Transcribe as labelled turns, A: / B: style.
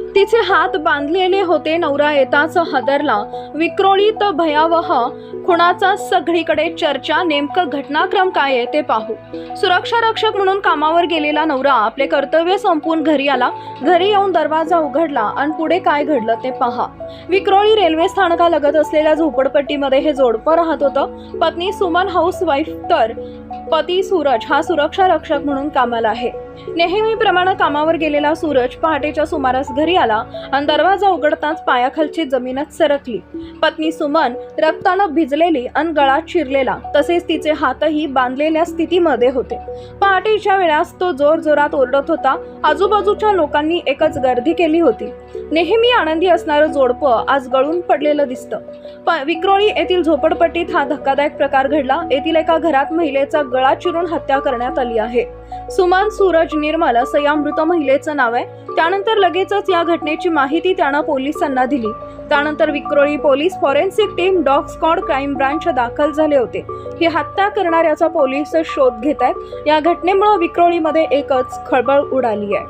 A: तिचे हात बांधलेले होते नवरा येताच हदरला. विक्रोळीत भयावह खुणाचा सगळीकडे चर्चा नेमकं घटनाक्रम काय आहे ते पाहू. सुरक्षा रक्षक म्हणून कामावर गेलेला नवरा आपले कर्तव्य संपवून घरी आला. घरी येऊन दरवाजा उघडला आणि पुढे काय घडलं ते पहा. विक्रोळी रेल्वे स्थानकालगत असलेल्या झोपडपट्टीमध्ये हे जोडपं राहत होतं. पत्नी सुमन हाऊस वाईफ तर पती सूरज हा सुरक्षा रक्षक म्हणून कामाला आहे. नेहमीप्रमाणे कामावर गेलेला सूरज पहाटेच्या सुमारास घरी आला आणि दरवाजा उघडताच पायाखालची जमीनच सरकली. पत्नी सुमन रक्तानं भिजलेली आणि गळा चिरलेला तसेच तिचे हातही बांधलेल्या स्थितीमध्ये होते. पहाटेच्या वेळास तो जोर जोरात ओरडत होता. आजूबाजूच्या लोकांनी एकच गर्दी केली होती. नेहमी आनंदी असणारं जोडपं आज गळून पडलेलं दिसतं. प विक्रोळी येथील झोपडपट्टीत हा धक्कादायक प्रकार घडला. येथील एका घरात महिलेचा गळा चिरून हत्या करण्यात आली आहे. सुमान सूरज निर्मल असं या मृत महिलेचं नाव आहे. त्यानंतर लगेचच या घटनेची माहिती त्यानं पोलिसांना दिली. त्यानंतर Vikhroli police forensic team dog squad crime branch दाखल झाले होते. ही हत्या करणाऱ्याचा पोलीस शोध घेत आहेत या घटनेमुळे विक्रोळीमध्ये एकच खळबळ उडाली आहे.